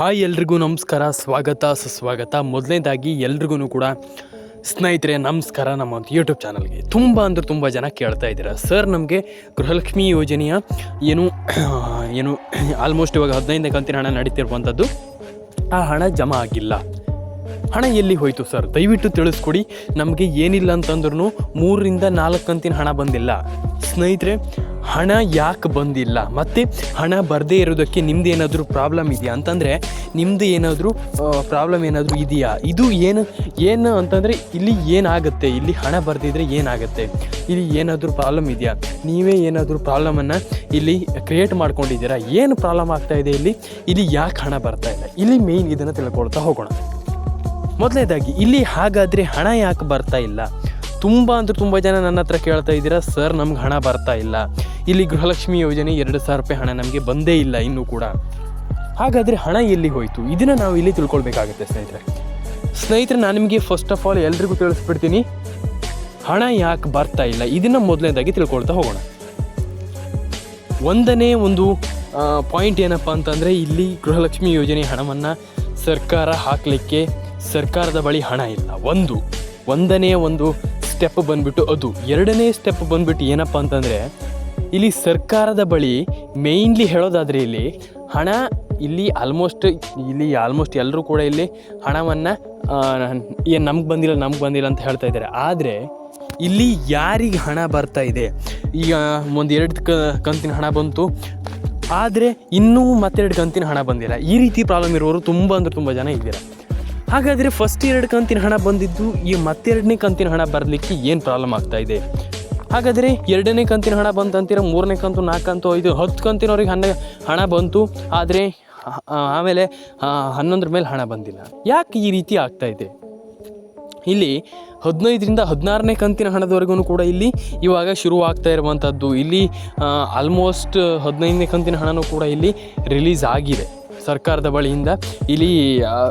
Hi ಎಲ್ರಿಗೂ ನಮಸ್ಕಾರ. ಸ್ವಾಗತ, ಸುಸ್ವಾಗತ. ಮೊದಲನೇದಾಗಿ ಎಲ್ರಿಗೂ ಕೂಡ ಸ್ನೇಹಿತರೆ, ನಮಸ್ಕಾರ ನಮ್ಮ ಒಂದು ಯೂಟ್ಯೂಬ್ ಚಾನಲ್ಗೆ ತುಂಬ ಅಂದ್ರೆ ತುಂಬ ಜನ ಕೇಳ್ತಾ ಇದ್ದೀರಾ. ಸರ್ ನಮಗೆ ಗೃಹಲಕ್ಷ್ಮಿ ಯೋಜನೆಯ ಏನು ಏನು ಆಲ್ಮೋಸ್ಟ್ ಇವಾಗ ಹದಿನೈದನೇ ಕಂತಿನ ಹಣ ನಡೀತಿರುವಂಥದ್ದು ಆ ಹಣ ಜಮಾ ಆಗಿಲ್ಲ. ಹಣ ಎಲ್ಲಿ ಹೋಯಿತು ಸರ್? ದಯವಿಟ್ಟು ತಿಳಿಸ್ಕೊಡಿ. ನಮಗೆ ಏನಿಲ್ಲ ಅಂತಂದ್ರೂ ಮೂರರಿಂದ ನಾಲ್ಕು ಕಂತಿನ ಹಣ ಬಂದಿಲ್ಲ. ಸ್ನೇಹಿತರೆ, ಹಣ ಯಾಕೆ ಬಂದಿಲ್ಲ? ಮತ್ತು ಹಣ ಬರದೇ ಇರೋದಕ್ಕೆ ನಿಮ್ದು ಏನಾದರೂ ಪ್ರಾಬ್ಲಮ್ ಇದೆಯಾ? ಅಂತಂದರೆ ನಿಮ್ಮದು ಏನಾದರೂ ಪ್ರಾಬ್ಲಮ್ ಏನಾದರೂ ಇದೆಯಾ? ಇದು ಏನು ಏನು ಅಂತಂದರೆ, ಇಲ್ಲಿ ಏನಾಗುತ್ತೆ? ಇಲ್ಲಿ ಹಣ ಬರೆದಿದ್ರೆ ಏನಾಗುತ್ತೆ? ಇಲ್ಲಿ ಏನಾದರೂ ಪ್ರಾಬ್ಲಮ್ ಇದೆಯಾ? ನೀವೇ ಏನಾದರೂ ಪ್ರಾಬ್ಲಮನ್ನು ಇಲ್ಲಿ ಕ್ರಿಯೇಟ್ ಮಾಡ್ಕೊಂಡಿದ್ದೀರಾ? ಏನು ಪ್ರಾಬ್ಲಮ್ ಆಗ್ತಾ ಇದೆ ಇಲ್ಲಿ? ಇಲ್ಲಿ ಯಾಕೆ ಹಣ ಬರ್ತಾ ಇಲ್ಲ? ಇಲ್ಲಿ ಮೇಯ್ನ್ ಇದನ್ನು ತಿಳ್ಕೊಳ್ತಾ ಹೋಗೋಣ. ಮೊದಲನೇದಾಗಿ, ಇಲ್ಲಿ ಹಾಗಾದರೆ ಹಣ ಯಾಕೆ ಬರ್ತಾ ಇಲ್ಲ? ತುಂಬ ಅಂದ್ರೆ ತುಂಬ ಜನ ನನ್ನ ಹತ್ರ ಕೇಳ್ತಾ ಇದ್ದೀರಾ, ಸರ್, ನಮ್ಗೆ ಹಣ ಬರ್ತಾ ಇಲ್ಲ. ಇಲ್ಲಿ ಗೃಹಲಕ್ಷ್ಮಿ ಯೋಜನೆ ಎರಡು ಸಾವಿರ ರೂಪಾಯಿ ಹಣ ನಮಗೆ ಬಂದೇ ಇಲ್ಲ ಇನ್ನೂ ಕೂಡ. ಹಾಗಾದರೆ ಹಣ ಎಲ್ಲಿ ಹೋಯಿತು? ಇದನ್ನು ನಾವು ಇಲ್ಲಿ ತಿಳ್ಕೊಳ್ಬೇಕಾಗುತ್ತೆ, ಸ್ನೇಹಿತರೆ. ಸ್ನೇಹಿತರೆ, ನಾನು ನಿಮಗೆ ಫಸ್ಟ್ ಆಫ್ ಆಲ್ ಎಲ್ರಿಗೂ ತಿಳಿಸ್ಬಿಡ್ತೀನಿ. ಹಣ ಯಾಕೆ ಬರ್ತಾ ಇಲ್ಲ? ಇದನ್ನು ಮೊದಲನೇದಾಗಿ ತಿಳ್ಕೊಳ್ತಾ ಹೋಗೋಣ. ಒಂದನೇ ಒಂದು ಪಾಯಿಂಟ್ ಏನಪ್ಪ ಅಂತಂದರೆ, ಇಲ್ಲಿ ಗೃಹಲಕ್ಷ್ಮಿ ಯೋಜನೆ ಹಣವನ್ನು ಸರ್ಕಾರ ಹಾಕಲಿಕ್ಕೆ ಸರ್ಕಾರದ ಬಳಿ ಹಣ ಇಲ್ಲ. ಒಂದು, ಒಂದನೇ ಒಂದು ಸ್ಟೆಪ್ ಬಂದ್ಬಿಟ್ಟು ಅದು. ಎರಡನೇ ಸ್ಟೆಪ್ ಬಂದ್ಬಿಟ್ಟು ಏನಪ್ಪ ಅಂತಂದರೆ, ಇಲ್ಲಿ ಸರ್ಕಾರದ ಬಳಿ ಮೇಯ್ನ್ಲಿ ಹೇಳೋದಾದರೆ ಇಲ್ಲಿ ಹಣ ಇಲ್ಲಿ ಆಲ್ಮೋಸ್ಟ್ ಇಲ್ಲಿ ಆಲ್ಮೋಸ್ಟ್ ಎಲ್ಲರೂ ಕೂಡ ಇಲ್ಲಿ ಹಣವನ್ನು ಏನು ನಮ್ಗೆ ಬಂದಿಲ್ಲ ನಮ್ಗೆ ಬಂದಿಲ್ಲ ಅಂತ ಹೇಳ್ತಾ ಇದ್ದಾರೆ. ಆದರೆ ಇಲ್ಲಿ ಯಾರಿಗೆ ಹಣ ಬರ್ತಾ ಇದೆ? ಈಗ ಒಂದು ಎರಡು ಕಂತಿನ ಹಣ ಬಂತು. ಆದರೆ ಇನ್ನೂ ಮತ್ತೆರಡು ಕಂತಿನ ಹಣ ಬಂದಿಲ್ಲ. ಈ ರೀತಿ ಪ್ರಾಬ್ಲಮ್ ಇರೋರು ತುಂಬ ಅಂದರೆ ತುಂಬ ಜನ ಇದ್ದೀರಾ? ಹಾಗಾದರೆ ಫಸ್ಟ್ ಎರಡು ಕಂತಿನ ಹಣ ಬಂದಿದ್ದು ಈ ಮತ್ತೆರಡನೇ ಕಂತಿನ ಹಣ ಬರಲಿಕ್ಕೆ ಏನು ಪ್ರಾಬ್ಲಮ್ ಆಗ್ತಾ ಇದೆ? ಹಾಗಾದರೆ ಎರಡನೇ ಕಂತಿನ ಹಣ ಬಂತು ಅಂತೀರ, ಮೂರನೇ ಕಂತು, ನಾಲ್ಕು ಕಂತು, ಐದು, ಹತ್ತು ಕಂತಿನವ್ರಿಗೆ ಹಣ ಹಣ ಬಂತು, ಆದರೆ ಆಮೇಲೆ ಹನ್ನೊಂದರ ಮೇಲೆ ಹಣ ಬಂದಿಲ್ಲ. ಯಾಕೆ ಈ ರೀತಿ ಆಗ್ತಾ ಇದೆ? ಇಲ್ಲಿ ಹದಿನೈದರಿಂದ ಹದಿನಾರನೇ ಕಂತಿನ ಹಣದವರೆಗೂ ಕೂಡ ಇಲ್ಲಿ ಇವಾಗ ಶುರು ಆಗ್ತಾ ಇರುವಂಥದ್ದು ಇಲ್ಲಿ ಆಲ್ಮೋಸ್ಟ್ ಹದಿನೈದನೇ ಕಂತಿನ ಹಣನೂ ಕೂಡ ಇಲ್ಲಿ ರಿಲೀಸ್ ಆಗಿದೆ. ಸರ್ಕಾರದ ಬಳಿಯಿಂದ ಇಲ್ಲಿ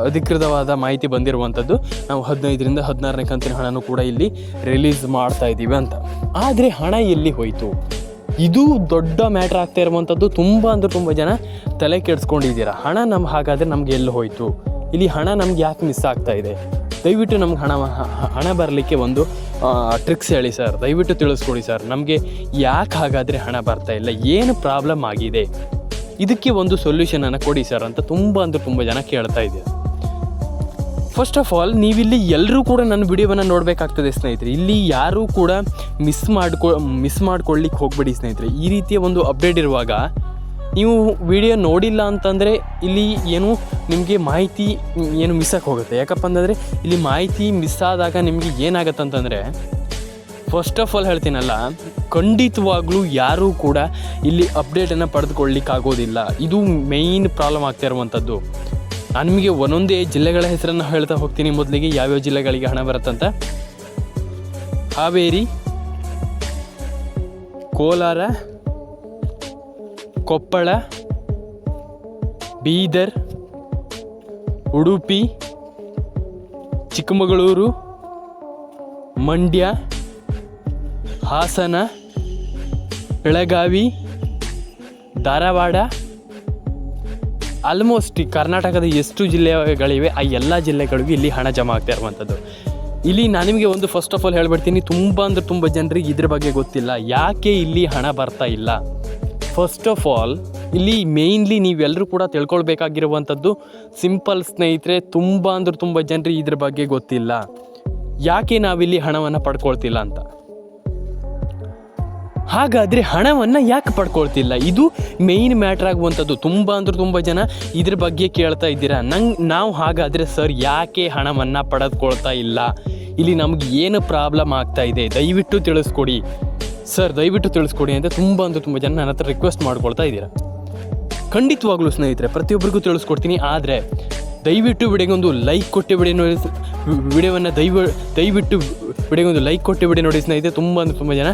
ಅಧಿಕೃತವಾದ ಮಾಹಿತಿ ಬಂದಿರುವಂಥದ್ದು. ನಾವು ಹದಿನೈದರಿಂದ ಹದಿನಾರನೇ ಕಂತಿನ ಹಣನೂ ಕೂಡ ಇಲ್ಲಿ ರಿಲೀಸ್ ಮಾಡ್ತಾ ಇದ್ದೀವಿ ಅಂತ. ಆದರೆ ಹಣ ಎಲ್ಲಿ ಹೋಯಿತು? ಇದು ದೊಡ್ಡ ಮ್ಯಾಟ್ರ್ ಆಗ್ತಾ ಇರುವಂಥದ್ದು. ತುಂಬ ಅಂದ್ರೆ ತುಂಬ ಜನ ತಲೆ ಕೆಡಿಸ್ಕೊಂಡಿದ್ದೀರಾ? ಹಣ ನಮ್ಗೆ ಹಾಗಾದರೆ ನಮ್ಗೆ ಎಲ್ಲಿ ಹೋಯಿತು? ಇಲ್ಲಿ ಹಣ ನಮ್ಗೆ ಯಾಕೆ ಮಿಸ್ ಆಗ್ತಾ ಇದೆ? ದಯವಿಟ್ಟು ನಮ್ಗೆ ಹಣ ಹಣ ಬರಲಿಕ್ಕೆ ಒಂದು ಟ್ರಿಕ್ಸ್ ಹೇಳಿ ಸರ್. ದಯವಿಟ್ಟು ತಿಳಿಸ್ಕೊಡಿ ಸರ್. ನಮಗೆ ಯಾಕೆ ಹಾಗಾದರೆ ಹಣ ಬರ್ತಾ ಇಲ್ಲ? ಏನು ಪ್ರಾಬ್ಲಮ್ ಆಗಿದೆ? ಇದಕ್ಕೆ ಒಂದು ಸೊಲ್ಯೂಷನನ್ನು ಕೊಡಿ ಸರ್ ಅಂತ ತುಂಬ ಅಂದರೆ ತುಂಬ ಜನ ಕೇಳ್ತಾ ಇದ್ದೀರಾ. ಫಸ್ಟ್ ಆಫ್ ಆಲ್ ನೀವಿಲ್ಲಿ ಎಲ್ಲರೂ ಕೂಡ ನನ್ನ ವಿಡಿಯೋವನ್ನು ನೋಡಬೇಕಾಗ್ತದೆ ಸ್ನೇಹಿತರೆ. ಇಲ್ಲಿ ಯಾರೂ ಕೂಡ ಮಿಸ್ ಮಾಡ್ಕೊ ಮಿಸ್ ಮಾಡ್ಕೊಳ್ಳಿಕ್ಕೆ ಹೋಗಬೇಡಿ ಸ್ನೇಹಿತರೆ. ಈ ರೀತಿಯ ಒಂದು ಅಪ್ಡೇಟ್ ಇರುವಾಗ ನೀವು ವಿಡಿಯೋ ನೋಡಿಲ್ಲ ಅಂತಂದರೆ ಇಲ್ಲಿ ಏನು ನಿಮಗೆ ಮಾಹಿತಿ ಏನು ಮಿಸ್ಸಾಗಿ ಹೋಗುತ್ತೆ. ಯಾಕಪ್ಪ ಅಂತಂದರೆ ಇಲ್ಲಿ ಮಾಹಿತಿ ಮಿಸ್ ಆದಾಗ ನಿಮಗೆ ಏನಾಗತ್ತೆ ಅಂತಂದರೆ ಫಸ್ಟ್ ಆಫ್ ಆಲ್ ಹೇಳ್ತೀನಲ್ಲ, ಖಂಡಿತವಾಗ್ಲೂ ಯಾರೂ ಕೂಡ ಇಲ್ಲಿ ಅಪ್ಡೇಟನ್ನು ಪಡೆದುಕೊಳ್ಳಿಕ್ಕಾಗೋದಿಲ್ಲ. ಇದು ಮೇಯ್ನ್ ಪ್ರಾಬ್ಲಮ್ ಆಗ್ತಾ ಇರುವಂಥದ್ದು ನಾನು ನಿಮಗೆ ಒಂದೊಂದೇ ಜಿಲ್ಲೆಗಳ ಹೆಸರನ್ನು ಹೇಳ್ತಾ ಹೋಗ್ತೀನಿ ಮೊದಲಿಗೆ, ಯಾವ್ಯಾವ ಜಿಲ್ಲೆಗಳಿಗೆ ಹಣ ಬರುತ್ತಂತ. ಹಾವೇರಿ, ಕೋಲಾರ, ಕೊಪ್ಪಳ, ಬೀದರ್, ಉಡುಪಿ, ಚಿಕ್ಕಮಗಳೂರು, ಮಂಡ್ಯ. ಹಾಸನ, ಬೆಳಗಾವಿ, ಧಾರವಾಡ ಆಲ್ಮೋಸ್ಟ್ ಈ ಕರ್ನಾಟಕದ ಎಷ್ಟು ಜಿಲ್ಲೆಗಳಿವೆ, ಆ ಎಲ್ಲ ಜಿಲ್ಲೆಗಳಿಗೂ ಇಲ್ಲಿ ಹಣ ಜಮಾ ಆಗ್ತಾ ಇರುವಂಥದ್ದು. ಇಲ್ಲಿ ನಾನು ನಿಮಗೆ ಒಂದು ಫಸ್ಟ್ ಆಫ್ ಆಲ್ ಹೇಳ್ಬಿಡ್ತೀನಿ, ತುಂಬ ಅಂದ್ರೆ ತುಂಬ ಜನರಿಗೆ ಇದ್ರ ಬಗ್ಗೆ ಗೊತ್ತಿಲ್ಲ. ಯಾಕೆ ಇಲ್ಲಿ ಹಣ ಬರ್ತಾ ಇಲ್ಲ? ಫಸ್ಟ್ ಆಫ್ ಆಲ್ ಇಲ್ಲಿ ಮೇಯ್ನ್ಲಿ ನೀವೆಲ್ಲರೂ ಕೂಡ ತಿಳ್ಕೊಳ್ಬೇಕಾಗಿರುವಂಥದ್ದು ಸಿಂಪಲ್ ಸ್ನೇಹಿತರೆ, ತುಂಬ ಅಂದ್ರೆ ತುಂಬ ಜನರಿಗೆ ಇದ್ರ ಬಗ್ಗೆ ಗೊತ್ತಿಲ್ಲ. ಯಾಕೆ ನಾವಿಲ್ಲಿ ಹಣವನ್ನು ಪಡ್ಕೊಳ್ತಿಲ್ಲ ಅಂತ? ಹಾಗಾದರೆ ಹಣವನ್ನು ಯಾಕೆ ಪಡ್ಕೊಳ್ತಿಲ್ಲ? ಇದು ಮೇಯ್ನ್ ಮ್ಯಾಟ್ರ್ ಆಗುವಂಥದ್ದು. ತುಂಬ ಅಂದ್ರೆ ತುಂಬ ಜನ ಇದ್ರ ಬಗ್ಗೆ ಕೇಳ್ತಾ ಇದ್ದೀರಾ. ನಂಗೆ, ನಾವು ಹಾಗಾದರೆ ಸರ್ ಯಾಕೆ ಹಣವನ್ನು ಪಡೆದುಕೊಳ್ತಾ ಇಲ್ಲ? ಇಲ್ಲಿ ನಮ್ಗೆ ಏನು ಪ್ರಾಬ್ಲಮ್ ಆಗ್ತಾ ಇದೆ? ದಯವಿಟ್ಟು ತಿಳಿಸ್ಕೊಡಿ. ಸರ್, ದಯವಿಟ್ಟು ತಿಳಿಸ್ಕೊಡಿ ಅಂತ ತುಂಬ ಅಂದ್ರೆ ತುಂಬ ಜನ ನನ್ನ ಹತ್ರ ರಿಕ್ವೆಸ್ಟ್ ಮಾಡ್ಕೊಳ್ತಾ ಇದ್ದೀರಾ. ಖಂಡಿತವಾಗ್ಲೂ ಸ್ನೇಹಿತರೆ, ಪ್ರತಿಯೊಬ್ಬರಿಗೂ ತಿಳಿಸ್ಕೊಡ್ತೀನಿ. ಆದರೆ, ದಯವಿಟ್ಟು ವಿಡಿಯೋಗೊಂದು ಲೈಕ್ ಕೊಟ್ಟು ಬಿಡಿ ನೋಡಿ ವಿಡಿಯೋವನ್ನು ದಯವ ದಯವಿಟ್ಟು ವಿಡಿಯೋಗೊಂದು ಲೈಕ್ ಕೊಟ್ಟು ವಿಡಿಯೋ ನೋಡಿ ಸ್ನೇಹಿತರೆ, ತುಂಬ ಅಂದರೆ ತುಂಬ ಜನ.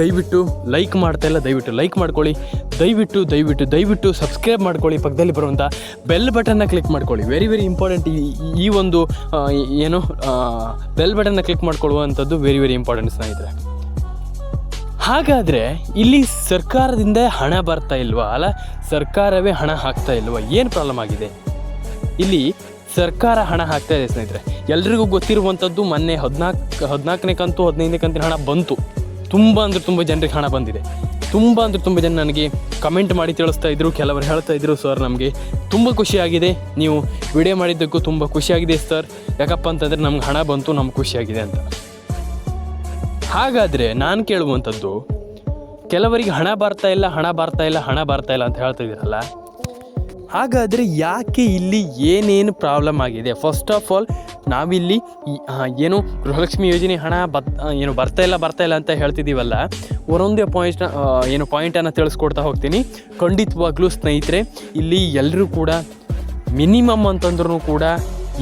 ದಯವಿಟ್ಟು ಲೈಕ್ ಮಾಡ್ತಾ ಇಲ್ಲ, ದಯವಿಟ್ಟು ಲೈಕ್ ಮಾಡ್ಕೊಳ್ಳಿ. ದಯವಿಟ್ಟು ದಯವಿಟ್ಟು ದಯವಿಟ್ಟು ಸಬ್ಸ್ಕ್ರೈಬ್ ಮಾಡ್ಕೊಳ್ಳಿ ಪಕ್ಕದಲ್ಲಿ ಬರುವಂಥ ಬೆಲ್ ಬಟನ್ನ ಕ್ಲಿಕ್ ಮಾಡ್ಕೊಳ್ಳಿ. ವೆರಿ ವೆರಿ ಇಂಪಾರ್ಟೆಂಟ್ ಈ ಈ ಒಂದು ಏನು ಬೆಲ್ ಬಟನ್ನ ಕ್ಲಿಕ್ ಮಾಡ್ಕೊಳ್ಳುವಂಥದ್ದು ವೆರಿ ವೆರಿ ಇಂಪಾರ್ಟೆಂಟ್ ಸ್ನೇಹಿತರೆ. ಹಾಗಾದರೆ ಇಲ್ಲಿ ಸರ್ಕಾರದಿಂದ ಹಣ ಬರ್ತಾ ಇಲ್ವಾ? ಅಲ್ಲ, ಸರ್ಕಾರವೇ ಹಣ ಹಾಕ್ತಾ ಇಲ್ವಾ? ಏನು ಪ್ರಾಬ್ಲಮ್ ಆಗಿದೆ? ಇಲ್ಲಿ ಸರ್ಕಾರ ಹಣ ಹಾಕ್ತಾ ಇದೆ ಸ್ನೇಹಿತರೆ. ಎಲ್ರಿಗೂ ಗೊತ್ತಿರುವಂಥದ್ದು ಮೊನ್ನೆ ಹದಿನಾಲ್ಕು, ಹದಿನಾಲ್ಕನೇ ಕಂತು, ಹದಿನೈದನೇ ಕಂತಿನ ಹಣ ಬಂತು. ತುಂಬ ಅಂದರೆ ತುಂಬ ಜನರಿಗೆ ಹಣ ಬಂದಿದೆ. ತುಂಬ ಅಂದರೆ ತುಂಬ ಜನ ನನಗೆ ಕಮೆಂಟ್ ಮಾಡಿ ತಿಳಿಸ್ತಾ ಇದ್ರು, ಕೆಲವರು ಹೇಳ್ತಾ ಇದ್ರು ಸರ್ ನಮಗೆ ತುಂಬ ಖುಷಿಯಾಗಿದೆ ನೀವು ವಿಡಿಯೋ ಮಾಡಿದ್ದಕ್ಕೂ ತುಂಬ ಖುಷಿಯಾಗಿದೆ ಸರ್ ಯಾಕಪ್ಪ ಅಂತಂದರೆ ನಮ್ಗೆ ಹಣ ಬಂತು, ನಮ್ಗೆ ಖುಷಿಯಾಗಿದೆ ಅಂತ. ಹಾಗಾದರೆ ನಾನು ಕೇಳುವಂಥದ್ದು, ಕೆಲವರಿಗೆ ಹಣ ಬರ್ತಾ ಇಲ್ಲ, ಹಣ ಬರ್ತಾ ಇಲ್ಲ, ಹಣ ಬರ್ತಾ ಇಲ್ಲ ಅಂತ ಹೇಳ್ತಿದ್ದೀರಲ್ಲ ಹಾಗಾದರೆ ಯಾಕೆ ಇಲ್ಲಿ ಏನೇನು ಪ್ರಾಬ್ಲಮ್ ಆಗಿದೆ? ಫಸ್ಟ್ ಆಫ್ ಆಲ್ ನಾವಿಲ್ಲಿ ಏನು ಗೃಹಲಕ್ಷ್ಮಿ ಯೋಜನೆ ಹಣ ಬತ್ ಏನು ಬರ್ತಾ ಇಲ್ಲ ಬರ್ತಾ ಇಲ್ಲ ಅಂತ ಹೇಳ್ತಿದ್ದೀವಲ್ಲ, ಒಂದೊಂದೇ ಪಾಯಿಂಟ್ನ ಏನು ಪಾಯಿಂಟನ್ನು ತಿಳಿಸ್ಕೊಡ್ತಾ ಹೋಗ್ತೀನಿ. ಖಂಡಿತವಾಗ್ಲೂ ಸ್ನೇಹಿತರೆ, ಇಲ್ಲಿ ಎಲ್ಲರೂ ಕೂಡ ಮಿನಿಮಮ್ ಅಂತಂದ್ರೂ ಕೂಡ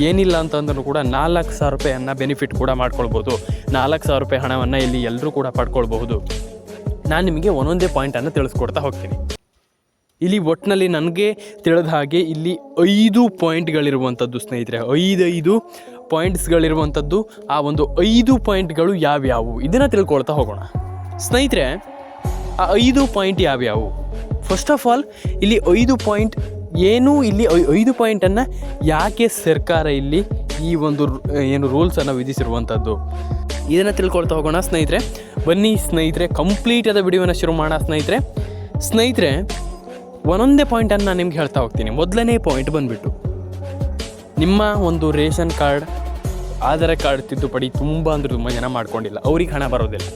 ಏನಿಲ್ಲ ಅಂತಂದ್ರೂ ಕೂಡ ನಾಲ್ಕು ಸಾವಿರ ರೂಪಾಯಿಯನ್ನು ಬೆನಿಫಿಟ್ ಕೂಡ ಮಾಡ್ಕೊಳ್ಬೋದು. ನಾಲ್ಕು ಸಾವಿರ ರೂಪಾಯಿ ಹಣವನ್ನು ಇಲ್ಲಿ ಎಲ್ಲರೂ ಕೂಡ ಪಡ್ಕೊಳ್ಬಹುದು. ನಾನು ನಿಮಗೆ ಒಂದೊಂದೇ ಪಾಯಿಂಟನ್ನು ತಿಳಿಸ್ಕೊಡ್ತಾ ಹೋಗ್ತೀನಿ. ಇಲ್ಲಿ ಒಟ್ಟಿನಲ್ಲಿ ನನಗೆ ತಿಳಿದ ಹಾಗೆ ಇಲ್ಲಿ ಐದು ಪಾಯಿಂಟ್ಗಳಿರುವಂಥದ್ದು ಸ್ನೇಹಿತರೆ, ಐದೈದು ಪಾಯಿಂಟ್ಸ್ಗಳಿರುವಂಥದ್ದು ಆ ಒಂದು ಐದು ಪಾಯಿಂಟ್ಗಳು ಯಾವ್ಯಾವು? ಇದನ್ನು ತಿಳ್ಕೊಳ್ತಾ ಹೋಗೋಣ. ಸ್ನೇಹಿತರೆ, ಆ ಐದು ಪಾಯಿಂಟ್ ಯಾವ್ಯಾವು? ಫಸ್ಟ್ ಆಫ್ ಆಲ್ ಇಲ್ಲಿ ಐದು ಪಾಯಿಂಟ್ ಏನು ಇಲ್ಲಿ ಐದು ಪಾಯಿಂಟನ್ನು ಯಾಕೆ ಸರ್ಕಾರ ಇಲ್ಲಿ ಈ ಒಂದು ಏನು ರೂಲ್ಸನ್ನು ವಿಧಿಸಿರುವಂಥದ್ದು? ಇದನ್ನು ತಿಳ್ಕೊಳ್ತಾ ಹೋಗೋಣ ಸ್ನೇಹಿತರೆ. ಬನ್ನಿ ಸ್ನೇಹಿತರೆ ಕಂಪ್ಲೀಟ್ ಆದ ವಿಡಿಯೋನ ಶುರು ಮಾಡೋಣ ಸ್ನೇಹಿತರೆ. ಸ್ನೇಹಿತರೆ, ಒಂದೊಂದೇ ಪಾಯಿಂಟನ್ನು ನಾನು ನಿಮ್ಗೆ ಹೇಳ್ತಾ ಹೋಗ್ತೀನಿ. ಮೊದಲನೇ ಪಾಯಿಂಟ್ ಬಂದುಬಿಟ್ಟು, ನಿಮ್ಮ ಒಂದು ರೇಷನ್ ಕಾರ್ಡ್, ಆಧಾರ್ ಕಾರ್ಡ್ ತಿದ್ದುಪಡಿ ತುಂಬ ಅಂದರೆ ತುಂಬ ಜನ ಮಾಡ್ಕೊಂಡಿಲ್ಲ. ಅವ್ರಿಗೆ ಹಣ ಬರೋದಿಲ್ಲ.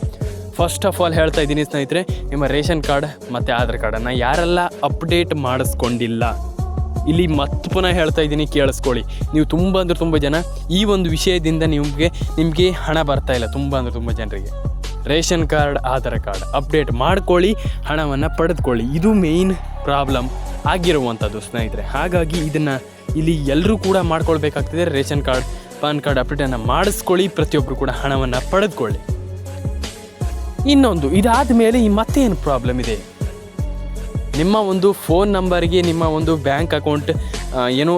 ಫಸ್ಟ್ ಆಫ್ ಆಲ್ ಹೇಳ್ತಾ ಇದ್ದೀನಿ ಸ್ನೇಹಿತರೆ, ನಿಮ್ಮ ರೇಷನ್ ಕಾರ್ಡ್ ಮತ್ತು ಆಧಾರ್ ಕಾರ್ಡನ್ನು ಯಾರೆಲ್ಲ ಅಪ್ಡೇಟ್ ಮಾಡಿಸ್ಕೊಂಡಿಲ್ಲ? ಇಲ್ಲಿ ಮತ್ತೆ ಪುನಃ ಹೇಳ್ತಾ ಇದ್ದೀನಿ, ಕೇಳಿಸ್ಕೊಳ್ಳಿ. ನೀವು ತುಂಬ ಅಂದರೆ ತುಂಬ ಜನ, ಈ ಒಂದು ವಿಷಯದಿಂದ ನಿಮಗೆ ನಿಮಗೆ ಹಣ ಬರ್ತಾ ಇಲ್ಲ, ತುಂಬ ಅಂದರೆ ತುಂಬ ಜನರಿಗೆ. Ration card, Aadhaar card, update ಮಾಡ್ಕೊಳ್ಳಿ, ಹಣವನ್ನು ಪಡೆದುಕೊಳ್ಳಿ. ಇದು ಮೇಯ್ನ್ ಪ್ರಾಬ್ಲಮ್ ಆಗಿರುವಂಥದ್ದು ಸ್ನೇಹಿತರೆ. ಹಾಗಾಗಿ ಇದನ್ನು ಇಲ್ಲಿ ಎಲ್ಲರೂ ಕೂಡ ಮಾಡ್ಕೊಳ್ಬೇಕಾಗ್ತದೆ. ರೇಷನ್ ಕಾರ್ಡ್, ಪಾನ್ ಕಾರ್ಡ್ ಅಪ್ಡೇಟನ್ನು ಮಾಡಿಸ್ಕೊಳ್ಳಿ ಪ್ರತಿಯೊಬ್ಬರು ಕೂಡ ಹಣವನ್ನು ಪಡೆದುಕೊಳ್ಳಿ. ಇನ್ನೊಂದು ಇದಾದ ಮೇಲೆ ಈ ಮತ್ತೇನು ಪ್ರಾಬ್ಲಮ್ ಇದೆ? ನಿಮ್ಮ ಒಂದು ಫೋನ್ ನಂಬರ್ಗೆ ನಿಮ್ಮ ಒಂದು ಬ್ಯಾಂಕ್ ಅಕೌಂಟ್ ಏನು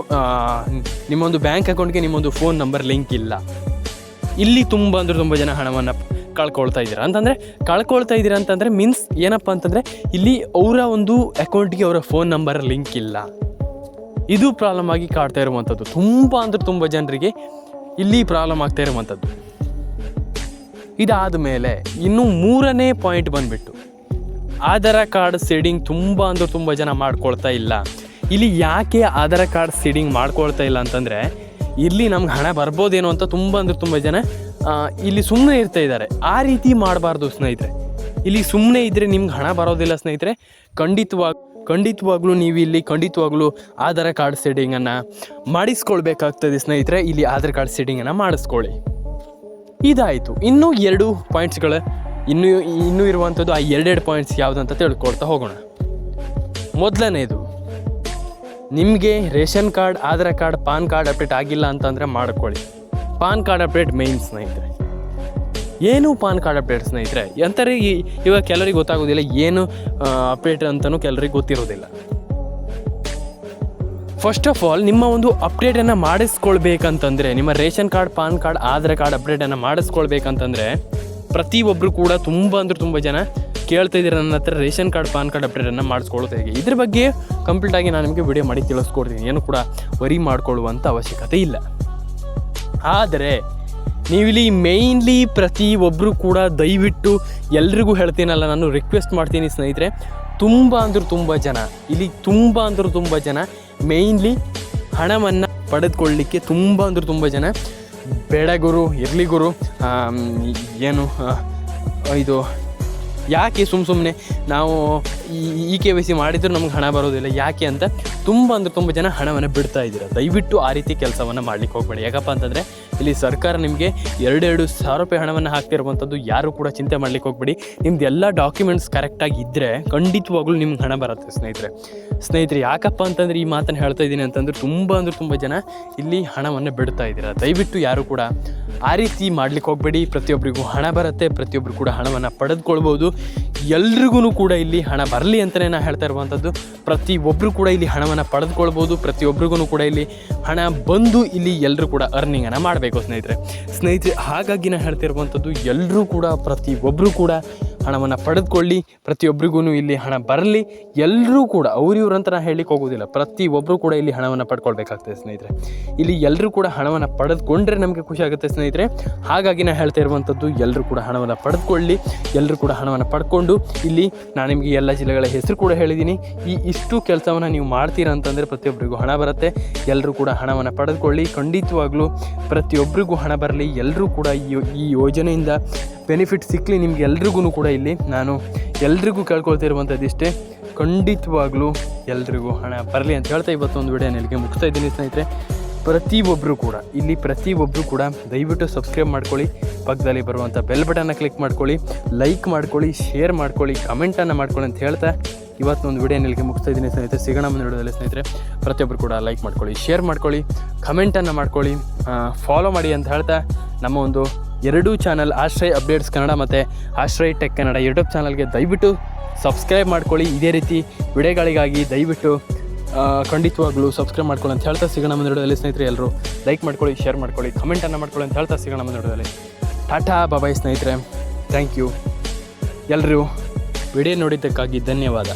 ನಿಮ್ಮೊಂದು ಬ್ಯಾಂಕ್ ಅಕೌಂಟ್ಗೆ ನಿಮ್ಮೊಂದು ಫೋನ್ ನಂಬರ್ ಲಿಂಕ್ ಇಲ್ಲ. ಇಲ್ಲಿ ತುಂಬ ಅಂದ್ರೆ ತುಂಬ ಜನ ಹಣವನ್ನು ಕಳ್ಕೊಳ್ತಾ ಇದ್ದೀರಾ? ಅಂತಂದರೆ, ಕಳ್ಕೊಳ್ತಾ ಇದ್ದೀರಾ ಅಂತಂದರೆ ಮೀನ್ಸ್ ಏನಪ್ಪ ಅಂತಂದರೆ, ಇಲ್ಲಿ ಅವರ ಒಂದು ಅಕೌಂಟ್ಗೆ ಅವರ ಫೋನ್ ನಂಬರ್ ಲಿಂಕ್ ಇಲ್ಲ. ಇದು ಪ್ರಾಬ್ಲಮ್ ಆಗಿ ಕಾಡ್ತಾ ಇರುವಂಥದ್ದು ತುಂಬ ಅಂದ್ರೆ ತುಂಬ ಜನರಿಗೆ ಇಲ್ಲಿ ಪ್ರಾಬ್ಲಮ್ ಆಗ್ತಾ ಇರುವಂಥದ್ದು ಇದಾದ ಮೇಲೆ ಇನ್ನು ಮೂರನೇ ಪಾಯಿಂಟ್ ಬಂದ್ಬಿಟ್ಟು ಆಧಾರ್ ಕಾರ್ಡ್ ಸೀಡಿಂಗ್ ತುಂಬ ಅಂದ್ರೆ ತುಂಬ ಜನ ಮಾಡ್ಕೊಳ್ತಾ ಇಲ್ಲ. ಇಲ್ಲಿ ಯಾಕೆ ಆಧಾರ ಕಾರ್ಡ್ ಸೀಡಿಂಗ್ ಮಾಡ್ಕೊಳ್ತಾ ಇಲ್ಲ ಅಂತಂದರೆ, ಇಲ್ಲಿ ನಮ್ಗೆ ಹಣ ಬರ್ಬೋದೇನೋ ಅಂತ ತುಂಬ ಅಂದ್ರೆ ತುಂಬ ಜನ ಇಲ್ಲಿ ಸುಮ್ಮನೆ ಇರ್ತಾ ಇದ್ದಾರೆ. ಆ ರೀತಿ ಮಾಡಬಾರ್ದು ಸ್ನೇಹಿತರೆ. ಇಲ್ಲಿ ಸುಮ್ಮನೆ ಇದ್ದರೆ ನಿಮ್ಗೆ ಹಣ ಬರೋದಿಲ್ಲ ಸ್ನೇಹಿತರೆ. ಖಂಡಿತವಾಗ, ಖಂಡಿತವಾಗ್ಲೂ ನೀವು ಇಲ್ಲಿ ಖಂಡಿತವಾಗ್ಲೂ ಆಧಾರ್ ಕಾರ್ಡ್ ಸೆಟ್ಟಿಂಗನ್ನು ಮಾಡಿಸ್ಕೊಳ್ಬೇಕಾಗ್ತದೆ ಸ್ನೇಹಿತರೆ. ಇಲ್ಲಿ ಆಧಾರ್ ಕಾರ್ಡ್ ಸೆಟ್ಟಿಂಗನ್ನು ಮಾಡಿಸ್ಕೊಳ್ಳಿ. ಇದಾಯಿತು. ಇನ್ನೂ ಎರಡು ಪಾಯಿಂಟ್ಸ್ಗಳು ಇನ್ನೂ ಇನ್ನೂ ಇರುವಂಥದ್ದು ಆ ಎರಡೆರಡು ಪಾಯಿಂಟ್ಸ್ ಯಾವುದಂತ ತಿಳ್ಕೊಳ್ತಾ ಹೋಗೋಣ. ಮೊದಲನೇದು ನಿಮಗೆ ration card, Aadhaar card, PAN card update ಆಗಿಲ್ಲ ಅಂತಂದರೆ ಮಾಡ್ಕೊಳ್ಳಿ. ಪಾನ್ ಕಾರ್ಡ್ ಅಪ್ಡೇಟ್ ಮೇನ್ ಸ್ನೇಹಿತರೆ. ಏನು ಪಾನ್ ಕಾರ್ಡ್ ಅಪ್ಡೇಟ್ ಸ್ನೇಹಿತರೆ? ಅಂತಾರೆ ಈ- ಇವಾಗ ಕೆಲವರಿಗೆ ಗೊತ್ತಾಗೋದಿಲ್ಲ ಏನು ಅಪ್ಡೇಟ್ ಅಂತಲೂ ಕೆಲವರಿಗೆ ಗೊತ್ತಿರೋದಿಲ್ಲ. ಫಸ್ಟ್ ಆಫ್ ಆಲ್ ನಿಮ್ಮ ಒಂದು ಅಪ್ಡೇಟನ್ನು ಮಾಡಿಸ್ಕೊಳ್ಬೇಕಂತಂದರೆ, ನಿಮ್ಮ ration card, PAN card, Aadhaar card ಅಪ್ಡೇಟನ್ನು ಮಾಡಿಸ್ಕೊಳ್ಬೇಕಂತಂದರೆ ಪ್ರತಿಯೊಬ್ಬರು ಕೂಡ ತುಂಬ ಅಂದ್ರೆ ತುಂಬ ಜನ ಕೇಳ್ತಾ ಇದ್ದೀರ ನನ್ನ ಹತ್ರ ರೇಷನ್ ಕಾರ್ಡ್ ಪಾನ್ ಕಾರ್ಡ್ ಅಪ್ಡೇಟನ್ನು ಮಾಡಿಸ್ಕೊಳ್ಳೋದು ಹೇಗೆ? ಇದ್ರ ಬಗ್ಗೆ ಕಂಪ್ಲೀಟ್ ಆಗಿ ನಾನು ನಿಮಗೆ ವಿಡಿಯೋ ಮಾಡಿ ತಿಳಿಸ್ಕೊಡ್ತೀನಿ. ಏನು ಕೂಡ ವರಿ ಮಾಡಿಕೊಳ್ಳುವಂಥ ಅವಶ್ಯಕತೆ ಇಲ್ಲ. ಆದರೆ, ನೀವಿಲ್ಲಿ ಮೇಯ್ನ್ಲಿ ಪ್ರತಿಯೊಬ್ಬರು ಕೂಡ ದಯವಿಟ್ಟು ಎಲ್ರಿಗೂ ಹೇಳ್ತೀನಲ್ಲ, ನಾನು ರಿಕ್ವೆಸ್ಟ್ ಮಾಡ್ತೀನಿ ಸ್ನೇಹಿತರೆ, ತುಂಬ ಅಂದ್ರೆ ತುಂಬ ಜನ, ಇಲ್ಲಿ ತುಂಬ ಅಂದ್ರೆ ತುಂಬ ಜನ ಮೇಯ್ನ್ಲಿ ಹಣವನ್ನು ಪಡೆದುಕೊಳ್ಳಲಿಕ್ಕೆ ತುಂಬ ಅಂದ್ರೆ ತುಂಬ ಜನ ಬೇಡ ಗುರು, ಇರಲಿ ಗುರು. ಏನು ಇದು, ಯಾಕೆ ಸುಮ್ಮ ಸುಮ್ಮನೆ ನಾವು ಈ ಕೆ ವೈ ಸಿ ಮಾಡಿದ್ರು ನಮ್ಗೆ ಹಣ ಬರೋದಿಲ್ಲ, ಯಾಕೆ ಅಂತ ತುಂಬ ಅಂದ್ರೆ ತುಂಬ ಜನ ಹಣವನ್ನು ಬಿಡ್ತಾ ಇದ್ದೀರಾ. ದಯವಿಟ್ಟು ಆ ರೀತಿ ಕೆಲಸವನ್ನು ಮಾಡ್ಲಿಕ್ಕೆ ಹೋಗಬೇಡಿ. ಯಾಕಪ್ಪ ಅಂತಂದರೆ ಇಲ್ಲಿ ಸರ್ಕಾರ ನಿಮಗೆ ಎರಡೆರಡು ಸಾವಿರ ರೂಪಾಯಿ ಹಣವನ್ನು ಹಾಕ್ತಿರುವಂಥದ್ದು ಯಾರು ಕೂಡ ಚಿಂತೆ ಮಾಡ್ಲಿಕ್ಕೆ ಹೋಗಬೇಡಿ. ನಿಮ್ದು ಎಲ್ಲ ಡಾಕ್ಯುಮೆಂಟ್ಸ್ ಕರೆಕ್ಟಾಗಿ ಇದ್ದರೆ ಖಂಡಿತವಾಗ್ಲೂ ನಿಮ್ಗೆ ಹಣ ಬರುತ್ತೆ ಸ್ನೇಹಿತರೆ. ಸ್ನೇಹಿತರೆ, ಯಾಕಪ್ಪ ಅಂತಂದರೆ ಈ ಮಾತನ್ನು ಹೇಳ್ತಾ ಇದ್ದೀನಿ ಅಂತಂದ್ರೆ ತುಂಬ ಅಂದ್ರೆ ತುಂಬ ಜನ ಇಲ್ಲಿ ಹಣವನ್ನು ಬಿಡ್ತಾ ಇದ್ದೀರಾ. ದಯವಿಟ್ಟು ಯಾರು ಕೂಡ ಆ ರೀತಿ ಮಾಡ್ಲಿಕ್ಕೆ ಹೋಗಬೇಡಿ. ಪ್ರತಿಯೊಬ್ಬರಿಗೂ ಹಣ ಬರುತ್ತೆ ಪ್ರತಿಯೊಬ್ಬರು ಕೂಡ ಹಣವನ್ನು ಪಡೆದುಕೊಳ್ಬೋದು. ಎಲ್ರಿಗೂ ಕೂಡ ಇಲ್ಲಿ ಹಣ ಬರಲಿ ಅಂತಲೇ ನಾನು ಹೇಳ್ತಾ ಇರುವಂಥದ್ದು. ಪ್ರತಿಯೊಬ್ಬರು ಕೂಡ ಇಲ್ಲಿ ಹಣವನ್ನು ಪಡೆದುಕೊಳ್ಬೋದು. ಪ್ರತಿಯೊಬ್ಬರಿಗೂ ಕೂಡ ಇಲ್ಲಿ ಹಣ ಬಂದು ಇಲ್ಲಿ ಎಲ್ಲರೂ ಕೂಡ ಅರ್ನಿಂಗನ್ನು ಮಾಡಬೇಕು. ಸ್ನೇಹಿತರೆ. ಸ್ನೇಹಿತರೆ ಹಾಗಾಗಿ ನಾನು ಹೇಳ್ತಿರುವಂಥದ್ದು ಎಲ್ಲರೂ ಕೂಡ ಪ್ರತಿಯೊಬ್ಬರೂ ಕೂಡ ಹಣವನ್ನು ಪಡೆದುಕೊಳ್ಳಿ ಪ್ರತಿಯೊಬ್ಬರಿಗೂ ಇಲ್ಲಿ ಹಣ ಬರಲಿ. ಎಲ್ಲರೂ ಕೂಡ, ಅವ್ರು ಇವ್ರು ಅಂತ ನಾನು ಹೇಳಲಿಕ್ಕೆ ಹೋಗೋದಿಲ್ಲ. ಪ್ರತಿಯೊಬ್ಬರು ಕೂಡ ಇಲ್ಲಿ ಹಣವನ್ನು ಪಡ್ಕೊಳ್ಬೇಕಾಗ್ತದೆ ಸ್ನೇಹಿತರೆ. ಇಲ್ಲಿ ಎಲ್ಲರೂ ಕೂಡ ಹಣವನ್ನು ಪಡೆದುಕೊಂಡ್ರೆ ನಮಗೆ ಖುಷಿ ಆಗುತ್ತೆ ಸ್ನೇಹಿತರೆ. ಹಾಗಾಗಿ ನಾನು ಹೇಳ್ತಾ ಇರುವಂಥದ್ದು ಎಲ್ಲರೂ ಕೂಡ ಹಣವನ್ನು ಪಡೆದುಕೊಳ್ಳಿ ಎಲ್ಲರೂ ಕೂಡ ಹಣವನ್ನು ಪಡ್ಕೊಂಡು. ಇಲ್ಲಿ ನಾನು ನಿಮಗೆ ಎಲ್ಲ ಜಿಲ್ಲೆಗಳ ಹೆಸರು ಕೂಡ ಹೇಳಿದ್ದೀನಿ. ಈ ಇಷ್ಟು ಕೆಲಸವನ್ನು ನೀವು ಮಾಡ್ತೀರಾ ಅಂತಂದರೆ ಪ್ರತಿಯೊಬ್ಬರಿಗೂ ಹಣ ಬರುತ್ತೆ. ಎಲ್ಲರೂ ಕೂಡ ಹಣವನ್ನು ಪಡೆದುಕೊಳ್ಳಿ. ಖಂಡಿತವಾಗ್ಲೂ ಪ್ರತಿಯೊಬ್ಬರಿಗೂ ಹಣ ಬರಲಿ. ಎಲ್ಲರೂ ಕೂಡ ಈ ಯೋಜನೆಯಿಂದ ಬೆನಿಫಿಟ್ ಸಿಕ್ಕಲಿ ನಿಮ್ಗೆ ಎಲ್ರಿಗೂ ಕೂಡ ಇಲ್ಲಿ. ನಾನು ಎಲ್ರಿಗೂ ಕೇಳ್ಕೊಳ್ತಿರುವಂಥದ್ದು ಇಷ್ಟೇ. ಖಂಡಿತವಾಗ್ಲೂ ಎಲ್ರಿಗೂ ಹಣ ಬರಲಿ ಅಂತ ಹೇಳ್ತಾ ಇವತ್ತು ಒಂದು ವಿಡಿಯೋ ನಿಲ್ಲಿಗೆ ಮುಗಿಸ್ತಾ ಇದ್ದೀನಿ ಸ್ನೇಹಿತರೆ. ಪ್ರತಿಯೊಬ್ಬರು ಕೂಡ, ಇಲ್ಲಿ ಪ್ರತಿಯೊಬ್ಬರು ಕೂಡ ದಯವಿಟ್ಟು ಸಬ್ಸ್ಕ್ರೈಬ್ ಮಾಡ್ಕೊಳ್ಳಿ, ಪಕ್ಕದಲ್ಲಿ ಬರುವಂಥ ಬೆಲ್ ಬಟನ್ನ ಕ್ಲಿಕ್ ಮಾಡ್ಕೊಳ್ಳಿ ಲೈಕ್ ಮಾಡ್ಕೊಳ್ಳಿ ಶೇರ್ ಮಾಡ್ಕೊಳ್ಳಿ ಕಮೆಂಟನ್ನು ಮಾಡ್ಕೊಳ್ಳಿ ಅಂತ ಹೇಳ್ತಾ ಇವತ್ತೊಂದು ವಿಡಿಯೋ ನಿಲ್ಲಿಗೆ ಮುಗಿಸ್ತಾ ಇದ್ದೀನಿ ಸ್ನೇಹಿತರೆ. ಸಿಗೋಣ ವಿಡಿಯೋದಲ್ಲಿ ಸ್ನೇಹಿತರೆ. ಪ್ರತಿಯೊಬ್ಬರು ಕೂಡ ಲೈಕ್ ಮಾಡ್ಕೊಳ್ಳಿ ಶೇರ್ ಮಾಡ್ಕೊಳ್ಳಿ ಕಮೆಂಟನ್ನು ಮಾಡ್ಕೊಳ್ಳಿ ಫಾಲೋ ಮಾಡಿ ಅಂತ ಹೇಳ್ತಾ ನಮ್ಮ ಒಂದು ಎರಡೂ ಚಾನಲ್ ಆಶ್ರಯ್ ಅಪ್ಡೇಟ್ಸ್ ಕನ್ನಡ ಮತ್ತು ಆಶ್ರಯ್ ಟೆಕ್ ಕನ್ನಡ ಯೂಟ್ಯೂಬ್ ಚಾನಲ್ಗೆ ದಯವಿಟ್ಟು ಸಬ್ಸ್ಕ್ರೈಬ್ ಮಾಡ್ಕೊಳ್ಳಿ. ಇದೇ ರೀತಿ ವಿಡಿಯೋಗಳಿಗಾಗಿ ದಯವಿಟ್ಟು ಖಂಡಿತವಾಗ್ಲೂ ಸಬ್ಸ್ಕ್ರೈಬ್ ಮಾಡ್ಕೊಳ್ಳಿ ಅಂತ ಹೇಳ್ತಾ ಸಿಗೋಣ ಮುಂದೆ ವಿಡಿಯೋದಲ್ಲಿ ಸ್ನೇಹಿತರೆ ಎಲ್ಲರೂ. ಲೈಕ್ ಮಾಡ್ಕೊಳ್ಳಿ ಶೇರ್ ಮಾಡ್ಕೊಳ್ಳಿ ಕಮೆಂಟನ್ನು ಮಾಡ್ಕೊಳ್ಳಿ ಅಂತ ಹೇಳ್ತಾ ಸಿಗೋಣ ಮುಂದೆ ವಿಡಿಯೋದಲ್ಲಿ. ಟಾಟಾ ಬಾಬಾಯ್ ಸ್ನೇಹಿತರೆ. ಥ್ಯಾಂಕ್ ಯು ಎಲ್ಲರೂ ವಿಡಿಯೋ ನೋಡಿದ್ದಕ್ಕಾಗಿ ಧನ್ಯವಾದ.